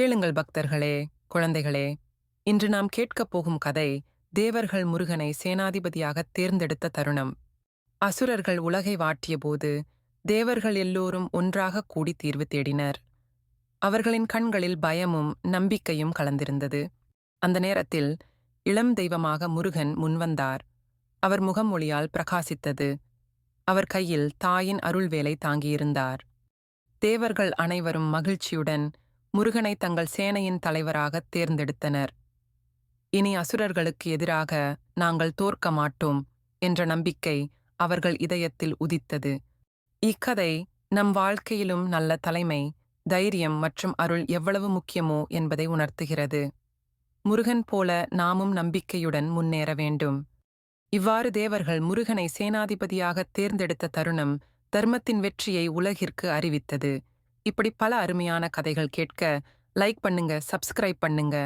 கேளுங்கள் பக்தர்களே குழந்தைகளே. இன்று நாம் கேட்கப் போகும் கதை தேவர்கள் முருகனை சேனாதிபதியாக தேர்ந்தெடுத்த தருணம். அசுரர்கள் உலகை வாட்டியபோது தேவர்கள் எல்லோரும் ஒன்றாக கூடி தீர்வு தேடினர். அவர்களின் கண்களில் பயமும் நம்பிக்கையும் கலந்திருந்தது. அந்த நேரத்தில் இளம் தெய்வமாக முருகன் முன்வந்தார். அவர் முகமொழியால் பிரகாசித்தது. அவர் கையில் தாயின் அருள்வேலை தாங்கியிருந்தார். தேவர்கள் அனைவரும் மகிழ்ச்சியுடன் முருகனை தங்கள் சேனையின் தலைவராக தேர்ந்தெடுத்தனர். இனி அசுரர்களுக்கு எதிராக நாங்கள் தோற்க மாட்டோம் என்ற நம்பிக்கை அவர்கள் இதயத்தில் உதித்தது. இக்கதை நம் வாழ்க்கையிலும் நல்ல தலைமை தைரியம் மற்றும் அருள் எவ்வளவு முக்கியமோ என்பதை உணர்த்துகிறது. முருகன் போல நாமும் நம்பிக்கையுடன் முன்னேற வேண்டும். இவ்வாறு தேவர்கள் முருகனை சேனாதிபதியாக தேர்ந்தெடுத்த தருணம் தர்மத்தின் வெற்றியை உலகிற்கு அறிவித்தது. இப்படி பல அருமையான கதைகள் கேட்க லைக் பண்ணுங்க சப்ஸ்கிரைப் பண்ணுங்க.